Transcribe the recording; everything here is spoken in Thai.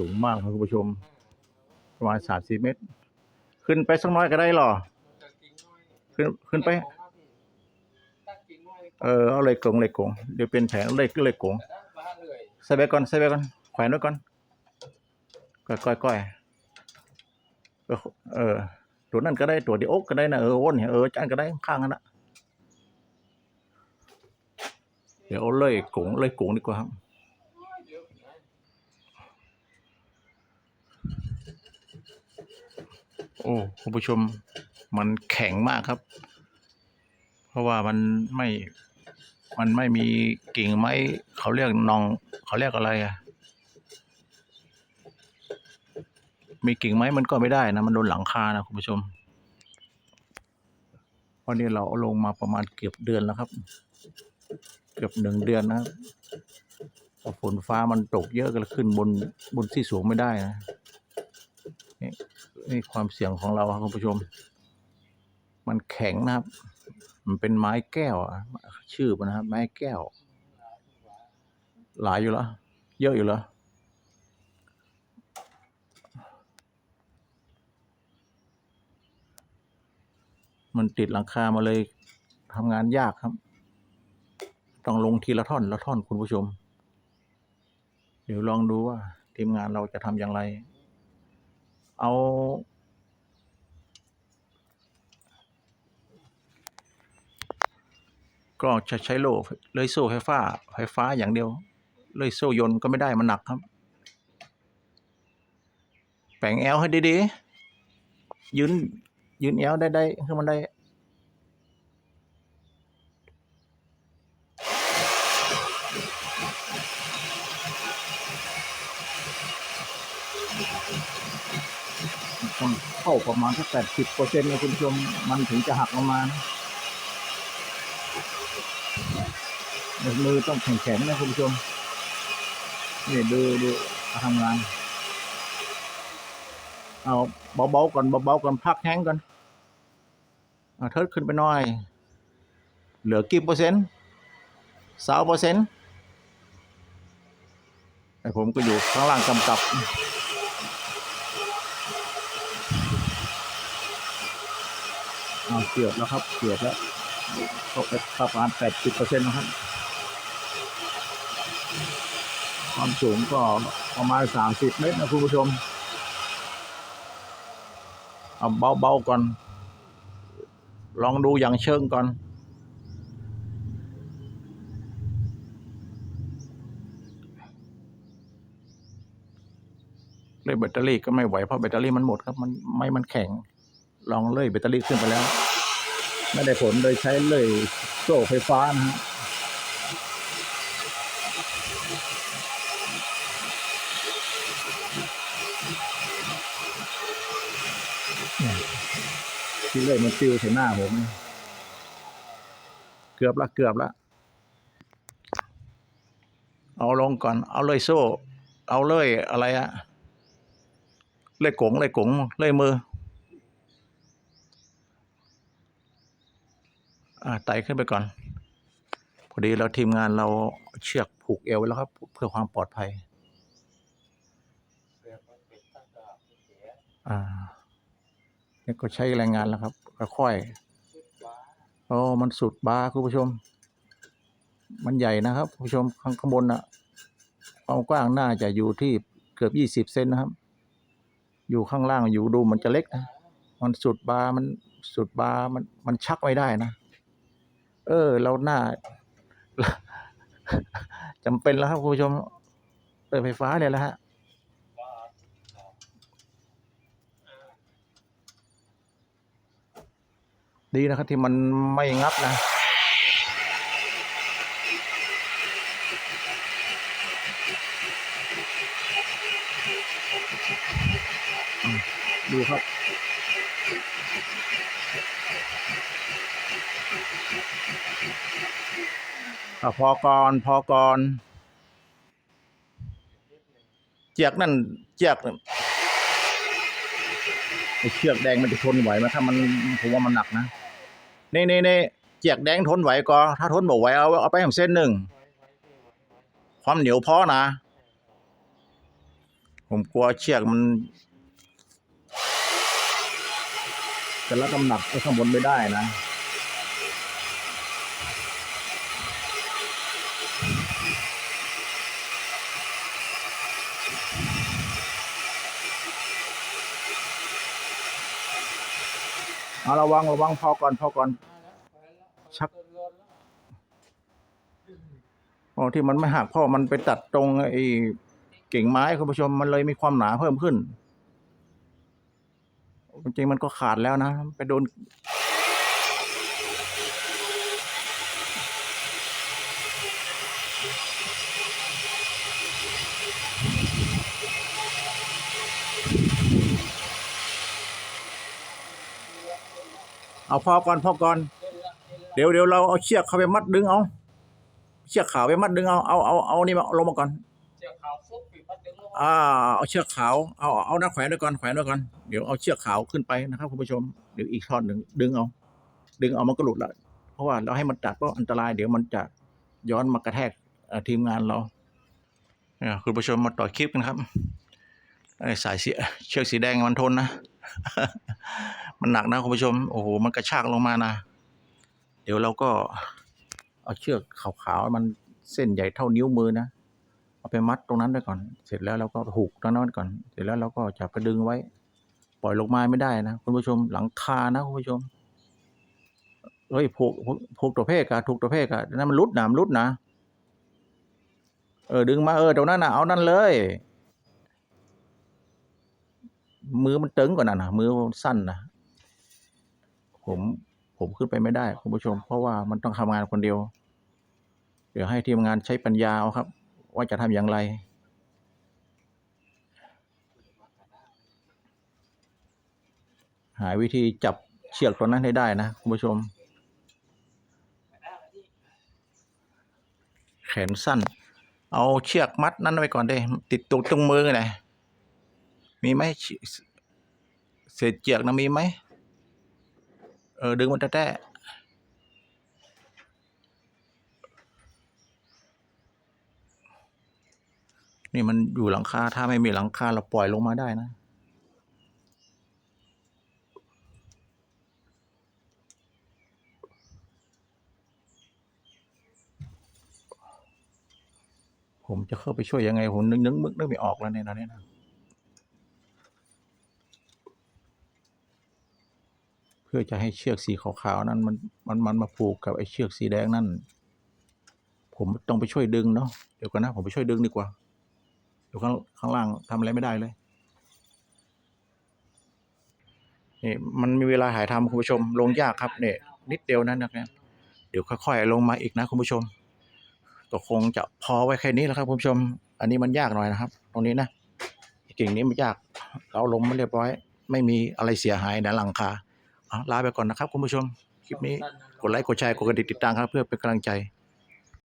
สูงมากครับคุณผู้ชม ประมาณสามสิบเมตร ขึ้นไปสักน้อยก็ได้หรอ ขึ้นขึ้นไป เออเอาเลยกงเลยกงเดี๋ยวเป็นแผนเลยเลยกงใส่ไปก่อนใส่ไปก่อนแขวนไว้ก่อนก้อยก้อยก้อยเออเออตัวนั่นก็ได้ตัวเดียวอกก็ได้นะเอออ้นเนี่ยเออจานก็ได้ข้างกันนะเดี๋ยวเอาเลยกงเลยกงดีกว่าครับ โอ้คุณผู้ชมมันแข็งมากครับ เพราะว่ามันไม่ มันไม่มีกิ่งไม้เขาเรียกนอง เขาเรียกอะไรอะมีกิ่งไม้มันก็ไม่ได้นะมันโดนหลังคานะคุณผู้ชมเพราะนี่เราเอาลงมาประมาณเกือบเดือนแล้วครับ เกือบหนึ่งเดือนนะครับฝนฟ้ามันตกเยอะก็ขึ้นบนบนที่สูงไม่ได้นะ นี่ความเสี่ยงของเราครับคุณผู้ชม มันแข็งนะครับ มันเป็นไม้แก้วชื่อมันนะครับ ไม้แก้ว หลายอยู่แล้วเยอะอยู่แล้วมันติดหลังคามาเลยทำงานยากครับ ต้องลงทีละท่อนละท่อนคุณผู้ชม เดี๋ยวลองดูว่าทีมงานเราจะทำอย่างไร เอา ก็จะใช้โล่เลยโซ่ไฟฟ้า ไฟฟ้าอย่างเดียว เลยโซ่ยนต์ก็ไม่ได้มันหนักครับ แปลงแอลให้ดีๆยืนยืนแอลได้ได้คือมันได้ เข้าประมาณสักแปดสิบเปอร์เซ็นต์นะคุณผู้ชมมันถึงจะหักออกมามือต้องแข็งๆนะคุณผู้ชมนี่ดูดูการทำงาน เอาเบาๆก่อนเบาๆก่อนพักแห้งก่อนเอาเทิดขึ้นไปหน่อย เหลือกี่เปอร์เซ็นต์สาวเปอร์เซ็นต์ไอผมก็อยู่ข้างล่างกำกับ อ่า เกือบแล้วครับเกือบแล้วตกไปประมาณแปดสิบเปอร์เซ็นต์นะครับ ความสูงก็ประมาณสามสิบเมตรนะคุณผู้ชม เอาเบาๆก่อน ลองดูอย่างเชิงก่อนเลยแบตเตอรี่ก็ไม่ไหวเพราะแบตเตอรี่มันหมดครับ มันไม่มันแข็ง ลองเลยแบตเตอรี่ขึ้นไปแล้ว ไม่ได้ผลโดยใช้เลยโซ่ไฟฟ้านะฮะเนี่ยที่เลยมันติวใส่หน้าผมเนี่ยเกือบละเกือบละเอาลงก่อน เอาเลยโซ่ เอาเลยอะไรอะเลยกงเลยกงเลยมือ อ่า ไต่ขึ้นไปก่อน พอดีเราทีมงานเราเชือกผูกเอวไว้แล้วครับ เพื่อความปลอดภัย อ่านี่ก็ใช้แรงงานแล้วครับค่อยๆโอ้มันสุดบาร์คุณผู้ชม มันใหญ่นะครับคุณผู้ชมข้างข้างบนอะความกว้างน่าจะอยู่ที่เกือบยี่สิบเซนนะครับ อยู่ข้างล่างอยู่ดูมันจะเล็กนะ มันสุดบาร์มันสุดบาร์มันมันชักไม่ได้นะ เออ เราหน้าจำเป็นแล้วครับคุณผู้ชมเปิดไฟฟ้าเนี่ยแหละฮะดีนะครับที่มันไม่งับนะดูครับ อะพอก่อนพอก่อนเจียกนั่นเจียกไอเชือกแดงมันจะทนไหวไหมถ้ามันผมว่ามันหนักนะนี่นี่นี่เจียกแดงทนไหวก็ถ้าทนบอกไหวเอาเอาไปห้ผมเส้นหนึ่งความเหนียวพอนะ ผมกลัวเชือกมันจะรับน้ำหนักไอ้ข้างบนไม่ได้นะ เอาระวังระวังพอก่อนพอก่อน ชักอ๋อที่มันไม่หักเพราะมันไปตัดตรงไอ้กิ่งไม้คุณผู้ชมมันเลยมีความหนาเพิ่มขึ้นจริงมันก็ขาดแล้วนะ ไปโดน เอาพอก่อนพอก่อน เดี๋ยวเดี๋ยวเราเอาเชือกเข้าไปมัดดึงเอา เชือกขาวไปมัดดึงเอา เอาเอาเอานี่มาลงมาก่อนเจียวขาวฟุบปีปัดดึงลงอ่าเอาเชือกขาวเอาเอาหน้าแขวนด้วยก่อนแขวนด้วยก่อนเดี๋ยวเอาเชือกขาวขึ้นไปนะครับคุณผู้ชมเดี๋ยวอีกท่อนหนึ่งดึงเอา ดึงเอามันก็หลุดละเพราะว่าเราให้มันตัดก็อันตรายเดี๋ยวมันจะย้อนมากระแทกเอ่อทีมงานเราเนี่ยคุณผู้ชมมาต่อคลิปกันครับไอ้สายเสียเชือกสีแดงมันทนนะ มันหนักนะคุณผู้ชม โอ้โห มันกระชากลงมานะ เดี๋ยวเราก็เอาเชือกขาวๆ มันเส้นใหญ่เท่านิ้วมือนะ เอาไปมัดตรงนั้นไว้ก่อน เสร็จแล้วเราก็ผูกตรงนั้นไว้ก่อน เสร็จแล้วเราก็จะไปดึงไว้ ปล่อยลงมาไม่ได้นะคุณผู้ชม หลังคานะคุณผู้ชม เฮ้ยผูกผูกผูกตัวเพกอะถูกตัวเพกอะนั่นมันรุดหนามรุดนะ เออดึงมาเออตรงนั้นนะเอานั่นเลยมือมันตึงกว่านั้นนะมือสั้นนะ ผมผมขึ้นไปไม่ได้คุณผู้ชม เพราะว่ามันต้องทำงานคนเดียว เดี๋ยวให้ทีมงานใช้ปัญญาเอาครับ ว่าจะทำอย่างไร หาวิธีจับเชือกตัวนั้นให้ได้นะคุณผู้ชม แขนสั้น เอาเชือกมัดนั้นไว้ก่อนได้ติดตรงตรงมือไงมีไหมเชืเศษเชือกนะมีไหม เออดึงมันแต้นี่มันอยู่หลังคา ถ้าไม่มีหลังคาเราปล่อยลงมาได้นะ ผมจะเข้าไปช่วยยังไง ผมนึกนึกนึกนึกไม่ออกแล้วเนี่ยตอนนี้นะ พื่อจะให้เชือกสีขาวๆนั้นมันมันมันมาผูกกับไอ้เชือกสีแดงนั่น ผมต้องไปช่วยดึงเนาะเดี๋ยวก่อนนะผมไปช่วยดึงดีกว่าเดี๋ยวข้างข้างล่างทำอะไรไม่ได้เลยนี่มันมีเวลาถ่ายทำคุณผู้ชม ลงยากครับเนี่ยนิดเดียวนั้นนะครับเดี๋ยวค่อยๆลงมาอีกนะคุณผู้ชมก็คงจะพอไว้แค่นี้แล้วครับคุณผู้ชม อันนี้มันยากหน่อยนะครับ ตรงนี้นะกิ่งนี้มันยากเราลงมาเรียบร้อย ไม่มีอะไรเสียหายในหลังคา ลาไปก่อนนะครับคุณผู้ชม คลิปนี้กดไลค์กดแชร์กดกระดิ่งติดตามครับ เพื่อเป็นกำลังใจ